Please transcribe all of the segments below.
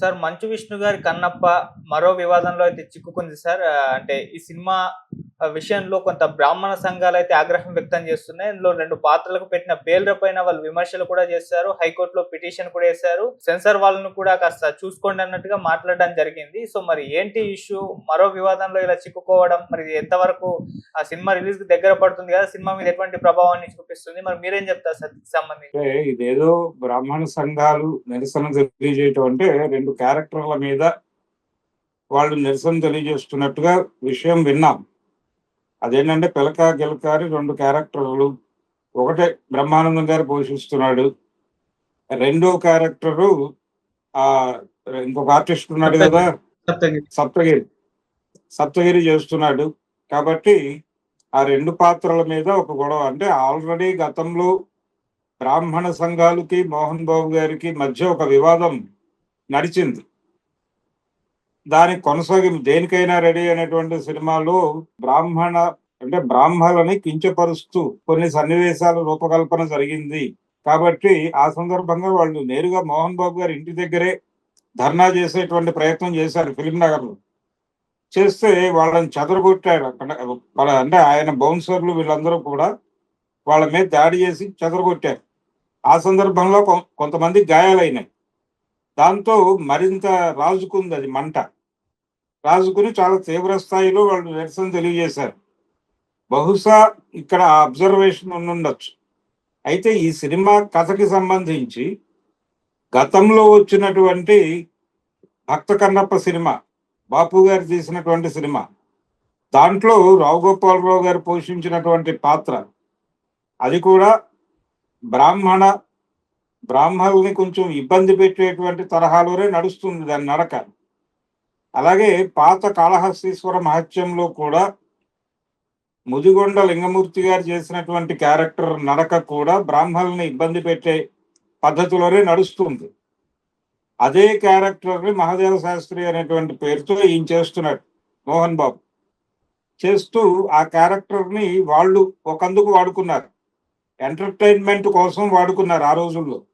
Sir Manchu Vishnu గారి కన్నప్ప మరో వివాదంలో అయితే చిక్కుకుంది సార్. అంటే ఈ సినిమా విషయంలో కొంత బ్రాహ్మణ సంఘాలు అయితే ఆగ్రహం వ్యక్తం చేస్తున్నాయి. ఇందులో రెండు పాత్రలకు పెట్టిన పేర్ల పైన వాళ్ళు విమర్శలు కూడా చేశారు. హైకోర్టులో పిటిషన్ కూడా వేశారు. సెన్సార్ వాళ్ళను కూడా కాస్త చూసుకోండి అన్నట్టుగా మాట్లాడడం జరిగింది. సో మరి ఏంటి ఇష్యూ? మరో వివాదంలో ఇలా చిక్కుకోవడం మరి ఎంతవరకు ఆ సినిమా రిలీజ్కి దగ్గర పడుతుంది కదా సినిమా మీద ఎటువంటి ప్రభావాన్ని చూపిస్తుంది? మరి మీరేం చెప్తారు సార్ సంబంధించి? ఇదేదో బ్రాహ్మణ సంఘాలు నిరసన తెలియజేయటం అంటే రెండు క్యారెక్టర్ల మీద వాళ్ళు నిరసన తెలియజేస్తున్నట్టుగా విషయం విన్నాం. అదేంటంటే పిలక గిలకారి రెండు క్యారెక్టర్లు. ఒకటే బ్రహ్మానందం గారు పోషిస్తున్నాడు. రెండో క్యారెక్టరు ఆ ఇంకొక ఆర్టిస్ట్ ఉన్నాడు కదా? సప్తగిరి. సప్తగిరి చేస్తున్నాడు. కాబట్టి ఆ రెండు పాత్రల మీద ఒక గొడవ. అంటే ఆల్రెడీ గతంలో బ్రాహ్మణ సంఘాలకి మోహన్ బాబు గారికి మధ్య ఒక వివాదం నడిచింది. దాని కొనసాగింపు దేనికైనా రెడీ అనేటువంటి సినిమాలు బ్రాహ్మణ అంటే బ్రాహ్మణులని కించపరుస్తూ కొన్ని సన్నివేశాల రూపకల్పన జరిగింది. కాబట్టి ఆ సందర్భంగా వాళ్ళు నేరుగా మోహన్ బాబు గారి ఇంటి దగ్గరే ధర్నా చేసేటువంటి ప్రయత్నం చేశారు ఫిలిం నగర్లో. చేస్తే వాళ్ళని చెదరగొట్టాడు. అక్కడ వాళ్ళ అంటే ఆయన బౌన్సర్లు వీళ్ళందరూ కూడా వాళ్ళ మీద దాడి చేసి చెదరగొట్టారు. ఆ సందర్భంలో కొ- కొంతమంది గాయాలైనాయి. దాంతో మరింత రాజుకుంది అది మంట. రాజుకుని చాలా తీవ్ర స్థాయిలో వాళ్ళు నిరసన తెలియజేశారు. బహుశా ఇక్కడ ఆ అబ్జర్వేషన్ ఉండొచ్చు అయితే ఈ సినిమా కథకి సంబంధించి గతంలో వచ్చినటువంటి భక్త కన్నప్ప సినిమా బాపు గారు తీసినటువంటి సినిమా దాంట్లో రావు గోపాలరావు గారు పోషించినటువంటి పాత్ర అది కూడా బ్రాహ్మణ బ్రాహ్మణుల్ని కొంచెం ఇబ్బంది పెట్టేటువంటి తరహాలోనే నడుస్తుంది దాని నడక. అలాగే పాత కాళహస్తీశ్వర మహత్యంలో కూడా ముదిగొండ లింగమూర్తి గారు చేసినటువంటి క్యారెక్టర్ నడక కూడా బ్రాహ్మణుల్ని ఇబ్బంది పెట్టే పద్ధతిలోనే నడుస్తుంది. అదే క్యారెక్టర్ని మహాదేవ శాస్త్రి అనేటువంటి పేరుతో ఈయన చేస్తున్నాడు మోహన్ బాబు. చేస్తూ ఆ క్యారెక్టర్ని వాళ్ళు ఒకందుకు వాడుకున్నారు. ఎంటర్టైన్మెంట్ కోసం వాడుకున్నారు ఆ రోజుల్లో.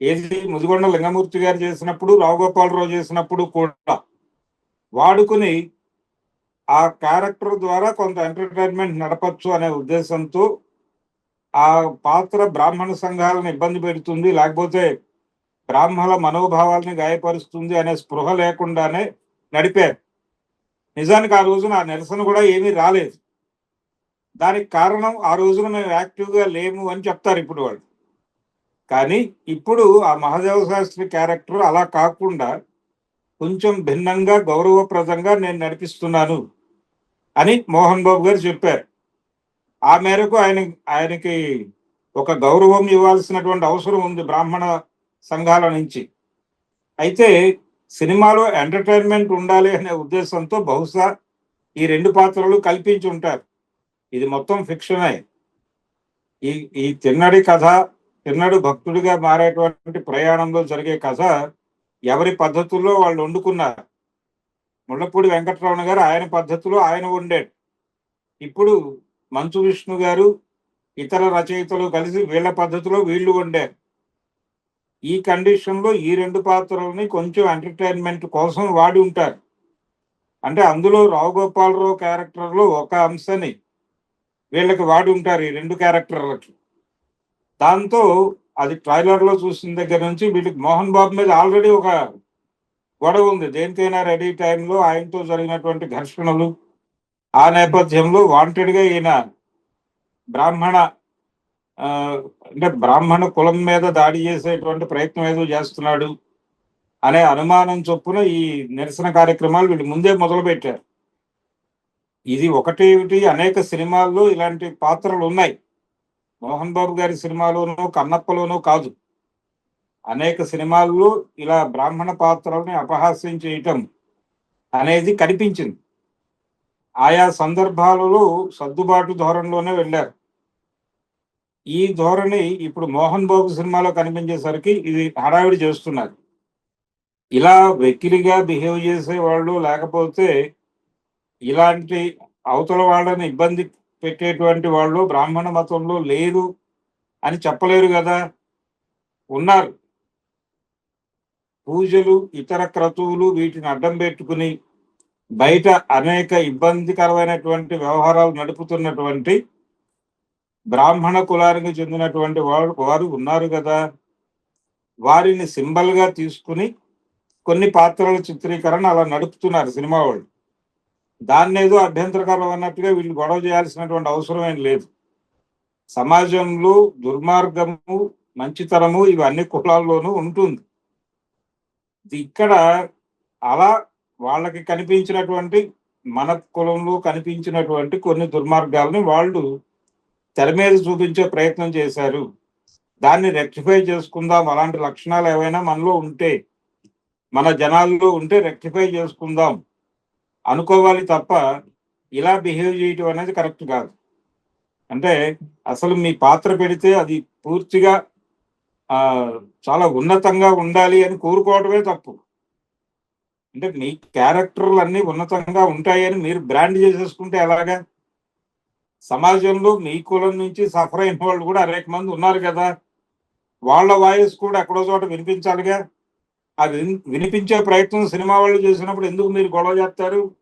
ఏది ముదిగొండ లింగమూర్తి గారు చేసినప్పుడు రావుగోపాలరావు చేసినప్పుడు కూడా వాడుకుని ఆ క్యారెక్టర్ ద్వారా కొంత ఎంటర్టైన్మెంట్ నడపచ్చు అనే ఉద్దేశంతో ఆ పాత్ర బ్రాహ్మణ సంఘాలను ఇబ్బంది పెడుతుంది లేకపోతే బ్రాహ్మణ మనోభావాల్ని గాయపరుస్తుంది అనే స్పృహ లేకుండానే నడిపారు. నిజానికి ఆ రోజున ఆ నిరసన కూడా ఏమీ రాలేదు. దానికి కారణం ఆ రోజున మేము యాక్టివ్గా లేము అని చెప్తారు ఇప్పుడు వాళ్ళు. కానీ ఇప్పుడు ఆ మహాదేవ శాస్త్రి క్యారెక్టర్ అలా కాకుండా కొంచెం భిన్నంగా గౌరవప్రదంగా నేను నడిపిస్తున్నాను అని మోహన్ బాబు గారు చెప్పారు. ఆ మేరకు ఆయన ఆయనకి ఒక గౌరవం ఇవ్వాల్సినటువంటి అవసరం ఉంది బ్రాహ్మణ సంఘాల నుంచి. అయితే సినిమాలో ఎంటర్టైన్మెంట్ ఉండాలి అనే ఉద్దేశంతో బహుశా ఈ రెండు పాత్రలు కల్పించి ఉంటారు. ఇది మొత్తం ఫిక్షనే. ఈ ఈ తిన్నడి కథ తిన్నడు భక్తుడిగా మారేటువంటి ప్రయాణంలో జరిగే కథ ఎవరి పద్ధతుల్లో వాళ్ళు వండుకున్నారు? ముళ్ళపూడి వెంకటరమణ గారు ఆయన పద్ధతిలో ఆయన వండాడు. ఇప్పుడు మంచు విష్ణు గారు ఇతర రచయితలు కలిసి వీళ్ళ పద్ధతిలో వీళ్ళు వండారు. ఈ కండిషన్లో ఈ రెండు పాత్రలని కొంచెం ఎంటర్టైన్మెంట్ కోసం వాడి ఉంటారు. అంటే అందులో రావు గోపాలరావు ఒక అంశాన్ని వీళ్ళకి వాడి ఉంటారు ఈ రెండు క్యారెక్టర్లకి. దాంతో అది ట్రైలర్లో చూసిన దగ్గర నుంచి వీళ్ళకి మోహన్ బాబు మీద ఆల్రెడీ ఒక గొడవ ఉంది. దేనికైనా రెడీ టైంలో ఆయనతో జరిగినటువంటి ఘర్షణలు ఆ నేపథ్యంలో వాంటెడ్గా ఈయన బ్రాహ్మణ అంటే బ్రాహ్మణ కులం మీద దాడి చేసేటువంటి ప్రయత్నం ఏదో చేస్తున్నాడు అనే అనుమానం చొప్పున ఈ నిరసన కార్యక్రమాలు వీళ్ళు ముందే మొదలుపెట్టారు. ఇది ఒకటి అనేక సినిమాల్లో ఇలాంటి పాత్రలు ఉన్నాయి. మోహన్ బాబు గారి సినిమాలోనూ కన్నప్పలోనూ కాదు. అనేక సినిమాల్లో ఇలా బ్రాహ్మణ పాత్రల్ని అపహాస్యం చేయటం అనేది కనిపించింది. ఆయా సందర్భాలలో సర్దుబాటు ధోరణిలోనే వెళ్ళారు. ఈ ధోరణి ఇప్పుడు మోహన్ బాబు సినిమాలో కనిపించేసరికి ఇది హడావిడి చేస్తున్నారు. ఇలా వెకిలిగా బిహేవ్ చేసే వాళ్ళు లేకపోతే ఇలాంటి అవతల వాళ్ళని ఇబ్బంది పెట్టేటువంటి వాళ్ళు బ్రాహ్మణ మతంలో లేరు అని చెప్పలేరు కదా. ఉన్నారు. పూజలు ఇతర క్రతువులు వీటిని అడ్డం పెట్టుకుని బయట అనేక ఇబ్బందికరమైనటువంటి వ్యవహారాలు నడుపుతున్నటువంటి బ్రాహ్మణ కులానికి చెందినటువంటి వారు వారు ఉన్నారు కదా. వారిని సింబల్గా తీసుకుని కొన్ని పాత్రల చిత్రీకరణ అలా నడుపుతున్నారు సినిమా వాళ్ళు. దాన్ని ఏదో అభ్యంతరకరం అన్నట్టుగా వీళ్ళు గొడవ చేయాల్సినటువంటి అవసరం ఏం లేదు. సమాజంలో దుర్మార్గము మంచితనము ఇవి అన్ని కులాల్లోనూ ఉంటుంది. ఇక్కడ అలా వాళ్ళకి కనిపించినటువంటి మన కులంలో కనిపించినటువంటి కొన్ని దుర్మార్గాలని వాళ్ళు తెర మీద చూపించే ప్రయత్నం చేశారు. దాన్ని రెక్టిఫై చేసుకుందాం. అలాంటి లక్షణాలు ఏవైనా మనలో ఉంటే మన జనాల్లో ఉంటే రెక్టిఫై చేసుకుందాం. అనుకోవాలి తప్ప ఇలా బిహేవ్ చేయటం అనేది కరెక్ట్ కాదు. అంటే అసలు మీ పాత్ర పెడితే అది పూర్తిగా చాలా ఉన్నతంగా ఉండాలి అని కోరుకోవడమే తప్పు. అంటే మీ క్యారెక్టర్లు అన్నీ ఉన్నతంగా ఉంటాయని మీరు బ్రాండ్ చేసేసుకుంటే ఎలాగా? సమాజంలో మీ కులం నుంచి సఫర్ అయిన వాళ్ళు కూడా అనేక మంది ఉన్నారు కదా. వాళ్ళ వాయిస్ కూడా ఎక్కడో చోట వినిపించాలిగా. అది వినిపించే ప్రయత్నం సినిమా వాళ్ళు చేసినప్పుడు ఎందుకు మీరు గొడవ చేస్తారు?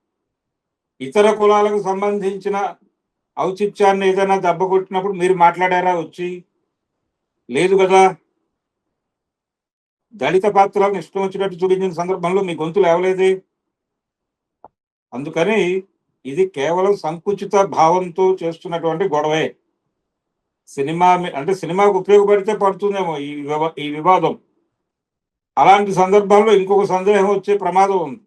ఇతర కులాలకు సంబంధించిన ఔచిత్యాన్ని ఏదైనా దెబ్బ కొట్టినప్పుడు మీరు మాట్లాడారా వచ్చి? లేదు కదా. దళిత పాత్రలను ఇష్టం వచ్చినట్టు చూపించిన సందర్భంలో మీ గొంతులు లేవలేదే? అందుకని ఇది కేవలం సంకుచిత భావంతో చేస్తున్నటువంటి గొడవే. సినిమా అంటే సినిమాకు ఉపయోగపడితే పడుతుందేమో ఈ వివా- ఈ వివాదం. అలాంటి సందర్భాల్లో ఇంకొక సందేహం వచ్చే ప్రమాదం ఉంది.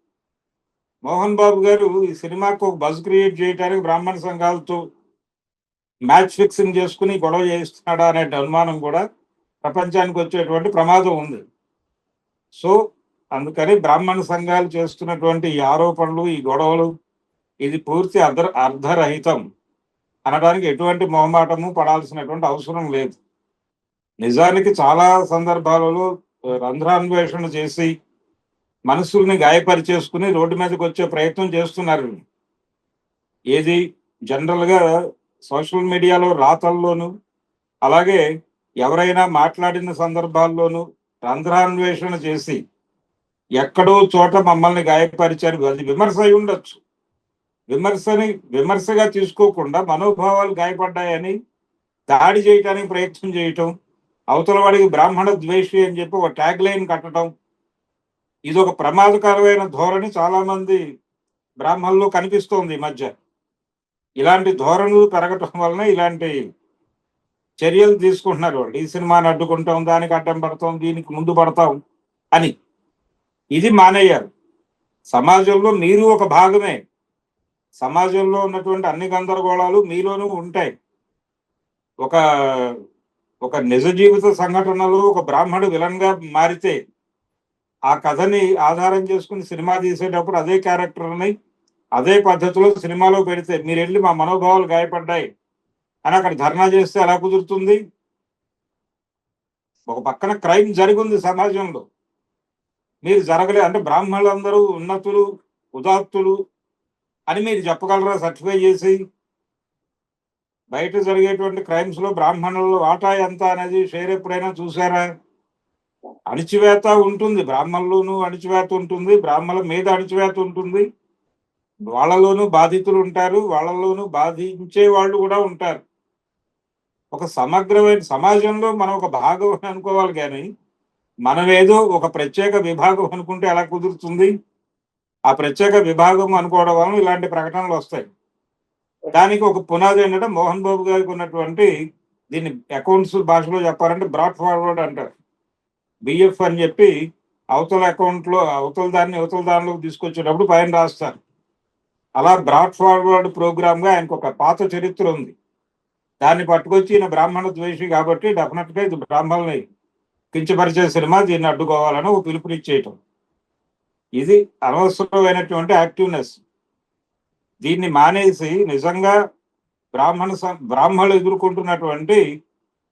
మోహన్ బాబు గారు ఈ సినిమాకు ఒక బజ్ క్రియేట్ చేయడానికి బ్రాహ్మణ సంఘాలతో మ్యాచ్ ఫిక్సింగ్ చేసుకుని గొడవ చేస్తున్నాడా అనే అనుమానం కూడా ప్రపంచానికి వచ్చేటువంటి ప్రమాదం ఉంది. సో అందుకని బ్రాహ్మణ సంఘాలు చేస్తున్నటువంటి ఈ ఆరోపణలు ఈ గొడవలు ఇది పూర్తి అర్ధ అర్ధరహితం అనడానికి ఎటువంటి మొహమాటము పడాల్సినటువంటి అవసరం లేదు. నిజానికి చాలా సందర్భాలలో రంధ్రాన్వేషణ చేసి మనసుల్ని గాయపరిచేసుకుని రోడ్డు మీదకి వచ్చే ప్రయత్నం చేస్తున్నారు. ఏది జనరల్గా సోషల్ మీడియాలో రాతల్లోనూ అలాగే ఎవరైనా మాట్లాడిన సందర్భాల్లోనూ రంధ్రాన్వేషణ చేసి ఎక్కడో చోట మమ్మల్ని గాయపరిచారు. అది విమర్శ అయి ఉండొచ్చు. విమర్శని విమర్శగా తీసుకోకుండా మనోభావాలు గాయపడ్డాయని దాడి చేయటానికి ప్రయత్నం చేయటం అవతల వాడికి బ్రాహ్మణ ద్వేషి అని చెప్పి ఒక ట్యాగ్ లైన్ కట్టడం. ఇది ఒక ప్రమాదకరమైన ధోరణి చాలామంది బ్రాహ్మణులు కనిపిస్తోంది ఈ మధ్య. ఇలాంటి ధోరణులు పెరగటం వలన ఇలాంటి చర్యలు తీసుకుంటున్నారు వాళ్ళు. ఈ సినిమాని అడ్డుకుంటాం దానికి అడ్డం పడతాం దీనికి ముందు పడతాం అని. ఇది మానేయారు. సమాజంలో మీరు ఒక భాగమే. సమాజంలో ఉన్నటువంటి అన్ని గందరగోళాలు మీలోనూ ఉంటాయి. ఒక ఒక నిజ జీవిత సంఘటనలో ఒక బ్రాహ్మణుడు విలన్గా మారితే ఆ కథని ఆధారం చేసుకుని సినిమా తీసేటప్పుడు అదే క్యారెక్టర్ని అదే పద్ధతిలో సినిమాలో పెడితే మీరు వెళ్ళి మా మనోభావాలు గాయపడ్డాయి అని అక్కడ ధర్నా చేస్తే ఎలా కుదురుతుంది? ఒక పక్కన క్రైమ్ జరిగింది సమాజంలో. మీరు జరగలే అంటే బ్రాహ్మణులందరూ ఉన్నతులు ఉదాత్తులు అని మీరు చెప్పగలరా? సర్టిఫై చేసి బయట జరిగేటువంటి క్రైమ్స్లో బ్రాహ్మణుల వాటా ఎంత అనేది షేర్ ఎప్పుడైనా చూసారా అణిచివేత ఉంటుంది. బ్రాహ్మణులోనూ అణిచివేత ఉంటుంది. బ్రాహ్మణుల మీద అణిచివేత ఉంటుంది. వాళ్ళలోనూ బాధితులు ఉంటారు. వాళ్ళలోనూ బాధించే వాళ్ళు కూడా ఉంటారు. ఒక సమగ్రమైన సమాజంలో మనం ఒక భాగం అనుకోవాలి కానీ మనం ఏదో ఒక ప్రత్యేక విభాగం అనుకుంటే ఎలా కుదురుతుంది? ఆ ప్రత్యేక విభాగం అనుకోవడం వలన ఇలాంటి ప్రకటనలు వస్తాయి. దానికి ఒక పునాది ఏంటంటే మోహన్ బాబు గారికి ఉన్నటువంటి దీన్ని అకౌంట్స్ భాషలో చెప్పాలంటే బ్రాడ్ ఫార్వర్డ్ అంటారు. బిఎఫ్ అని చెప్పి అవతల అకౌంట్లో అవతల దాన్ని అవతల దానిలోకి తీసుకొచ్చేటప్పుడు పైన రాస్తారు. అలా బ్రాడ్ ఫార్వర్డ్ ప్రోగ్రామ్గా ఆయనకు ఒక పాత చరిత్ర ఉంది. దాన్ని పట్టుకొచ్చి ఈయన బ్రాహ్మణ ద్వేషి కాబట్టి డెఫినెట్గా ఇది బ్రాహ్మణుల్ని కించపరిచే సినిమా దీన్ని అడ్డుకోవాలని ఒక పిలుపునిచ్చేయటం. ఇది అనవసరమైనటువంటి యాక్టివ్నెస్ దీన్ని మానేసి నిజంగా బ్రాహ్మణ బ్రాహ్మణులు ఎదుర్కొంటున్నటువంటి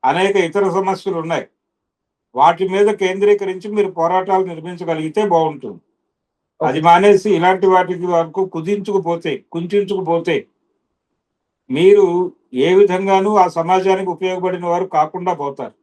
అనేక ఇతర సమస్యలు ఉన్నాయి. వాటి మీద కేంద్రీకరించి మీరు పోరాటాలు నిర్మించగలిగితే బాగుంటుంది. అది మానేసి ఇలాంటి వాటికి వరకు కుదించుకుపోతే కుంచుకుపోతే మీరు ఏ విధంగానూ ఆ సమాజానికి ఉపయోగపడిన వారు కాకుండా పోతారు.